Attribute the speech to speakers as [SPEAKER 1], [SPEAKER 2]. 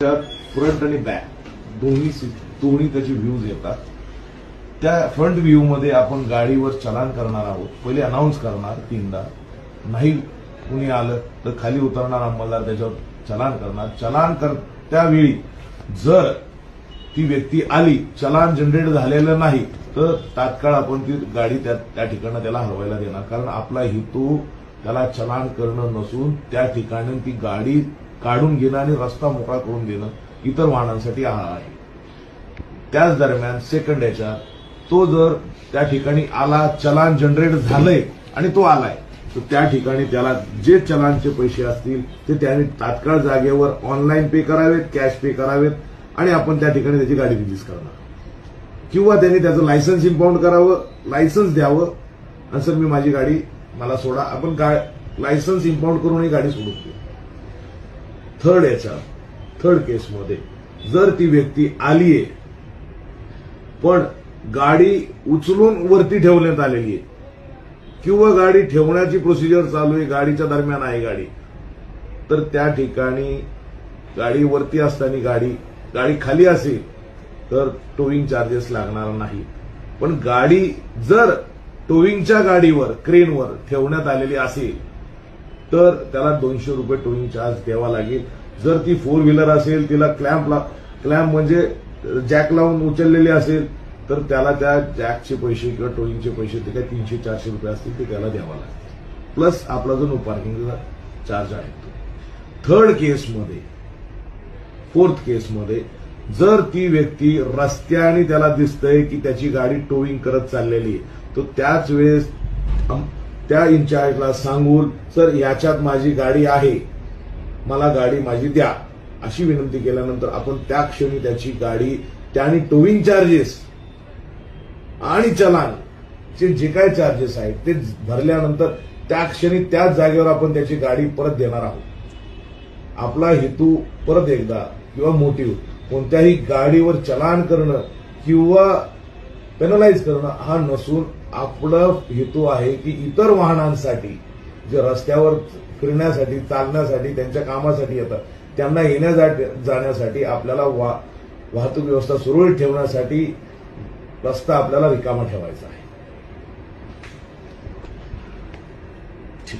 [SPEAKER 1] त्यात फ्रंट आणि बॅक दोन्ही दोन्ही त्याचे व्ह्यूज येतात. त्या फ्रंट व्ह्यू मध्ये आपण गाडीवर चलान करणार आहोत. पहिले अनाऊन्स करणार तीनदा. नाही कुणी आलं तर खाली उतरणार आम्हाला त्याच्यावर चलान करणार. चलान कर त्यावेळी जर ती व्यक्ती आली चलान जनरेट झालेलं नाही तर तात्काळ आपण ती गाडी त्या त्या ठिकाणी त्याला हरवायला देणार. कारण आपला हेतू त्याला चलान करणं नसून त्या ठिकाणी ती गाडी काढून घेणं आणि रस्ता मोकळा करून देणं इतर वाहनांसाठी आळा आहे. त्याच दरम्यान सेकंड याच्यात तो जर त्या ठिकाणी आला चलान जनरेट झालंय आणि तो आलाय तर त्या ठिकाणी त्याला जे चलानचे पैसे असतील ते त्याने तात्काळ जागेवर ऑनलाईन पे करावेत कॅश पे करावेत आणि आपण त्या ठिकाणी त्याची गाडी रिलीज करणार. किंवा त्यांनी त्याचं लायसन्स इम्पाऊंड करावं लायसन्स द्यावं आणि सर मी माझी गाडी मला सोडा. आपण लायसन्स इम्पाऊंड करून ही गाडी सोडून देऊ. थर्ड याच्या थर्ड केसमध्ये. जर ती व्यक्ती आलीये पण गाडी उचलून वरती ठेवण्यात आलेली आहे किंवा गाडी ठेवण्याची प्रोसिजर चालू आहे गाडीच्या दरम्यान आहे गाडी तर त्या ठिकाणी गाडी वरती असताना गाडी गाडी खाली असेल तर टोईंग चार्जेस लागणार नाही. पण गाडी जर टोईंगच्या गाडीवर क्रेनवर ठेवण्यात आलेली असेल तर त्याला दोनशे रुपये टोईंग चार्ज द्यावा लागेल. जर ती फोर व्हीलर असेल तिला क्लॅम्प क्लॅम्प म्हणजे जॅक लावून उचललेली असेल तर त्याला त्या जॅकचे पैसे किंवा टोईंगचे पैसे ते काय तीनशे चारशे रुपये असतील ते त्याला द्यावा लागतील प्लस आपला जो नो पार्किंगचा चार्ज आहे तो. थर्ड केसमध्ये फोर्थ केसमध्ये जर ती व्यक्ती रस्त्याने त्याला दिसतंय की त्याची गाडी टोईंग करत चाललेली आहे तर त्याच वेळेस त्या इन्चार्जला सांगून सर याच्यात माझी गाडी आहे. मला गाडी माझी द्या अशी विनंती केल्यानंतर आपण त्या क्षणी त्याची गाडी त्याने टोविंग चार्जेस आणि चलानचे जे काय चार्जेस आहेत ते भरल्यानंतर त्या क्षणी त्याच जागेवर आपण त्याची गाडी परत देणार आहोत. आपला हेतू परत एकदा किंवा मोटिव्ह कोणत्याही गाडीवर चलान करणं किंवा पेनलाइज करणं हा नसून आपला हेतू आहे की इतर वाहनांसाठी जे रस्त्यावर फिरण्यासाठी चालण्यासाठी त्यांच्या कामासाठी येतात त्यांना येण्या जाण्यासाठी आपल्याला वा- वाहतूक व्यवस्था सुरळीत ठेवण्यासाठी रस्ता आपल्याला रिकामा ठेवायचा आहे.